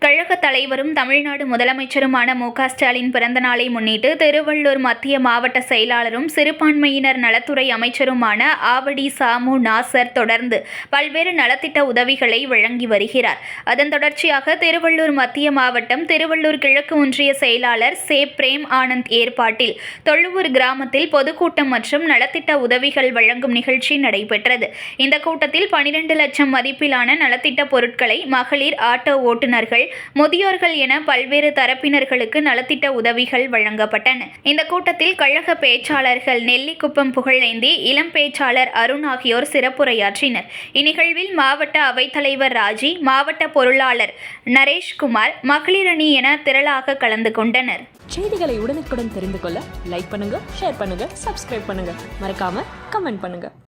தலைவரும் தமிழ்நாடு முதலமைச்சருமான மு க ஸ்டாலின் பிறந்தநாளை முன்னிட்டு திருவள்ளூர் மத்திய மாவட்ட செயலாளரும் சிறுபான்மையினர் நலத்துறை அமைச்சருமான ஆவடி சாமு நாசர் தொடர்ந்து பல்வேறு நலத்திட்ட உதவிகளை வழங்கி வருகிறார். அதன் தொடர்ச்சியாக திருவள்ளூர் மத்திய மாவட்டம் திருவள்ளூர் கிழக்கு ஒன்றிய செயலாளர் சே. பிரேம் ஆனந்த் ஏற்பாட்டில் தொழுவூர் கிராமத்தில் பொதுக்கூட்டம் மற்றும் நலத்திட்ட உதவிகள் வழங்கும் நிகழ்ச்சி நடைபெற்றது. இந்த கூட்டத்தில் பனிரெண்டு லட்சம் மதிப்பிலான நலத்திட்ட பொருட்களை மகளிர் ஆட்டோ ஓட்டுநர்கள் முதியோர்கள் என பல்வேறு தரப்பினர்களுக்கு நலத்திட்ட உதவிகள் வழங்கப்பட்டன. இந்த கூட்டத்தில் கழக பேச்சாளர்கள் நெல்லிக்குப்பம் புகழேந்தி இளம் பேச்சாளர் அருண் ஆகியோர் சிறப்புரையாற்றினர். இந்நிகழ்வில் மாவட்ட அவைத்தலைவர் ராஜி மாவட்ட பொருளாளர் நரேஷ்குமார் மகளிரணி என திரளாக கலந்து கொண்டனர். செய்திகளை உடனுக்குடன் தெரிந்து கொள்ள லைக் பண்ணுங்க ஷேர் பண்ணுங்க சப்ஸ்கிரைப் பண்ணுங்க. மறக்காம கமெண்ட் பண்ணுங்க.